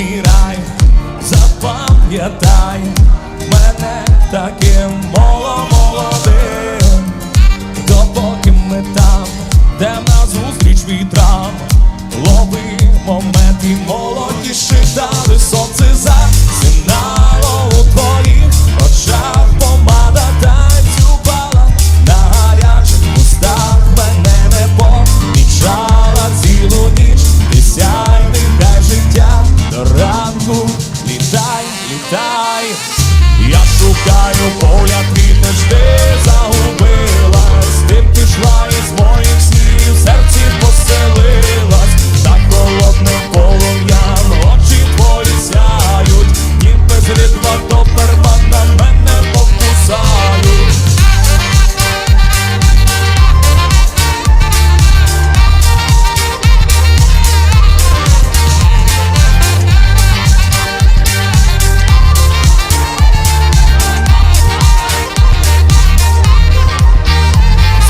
мій запам'ятай мене таким молодим, допоки ми там, де назустріч вітрам, лови момент і молодіші дали я шукаю поля, ти теж ти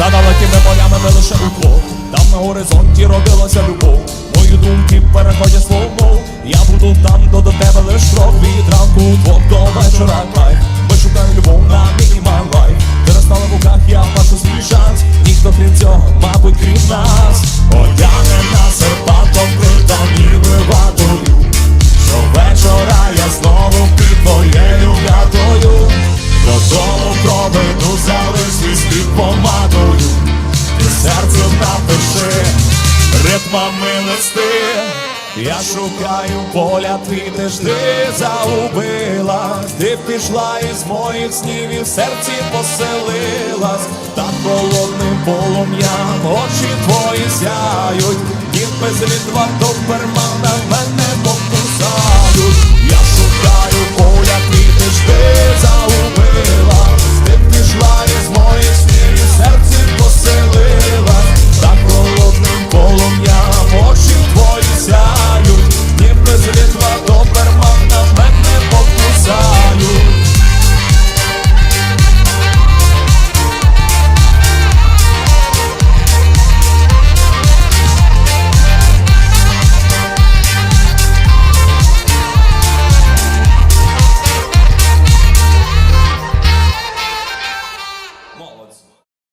За далекими полями ми лише удвох Там на горизонті родилася любов. Мої думки переходять слово Я буду там, до до тебе лиш крок. Від ранку двох до вечора край. Ми шукаємо любов на мінімал лайф. Ти розстала в руках, я бачу свій шанс. Ніхто крім цього, мабуть, крім нас. Одягнена серпантом критом серцем напиши ритмами листи. Я шукаю поля, ти ти загубила. Ти пішла із моїх снів і в серці поселилась. Та холодним полум'ям очі твої сяють. Ніби з рідва до перма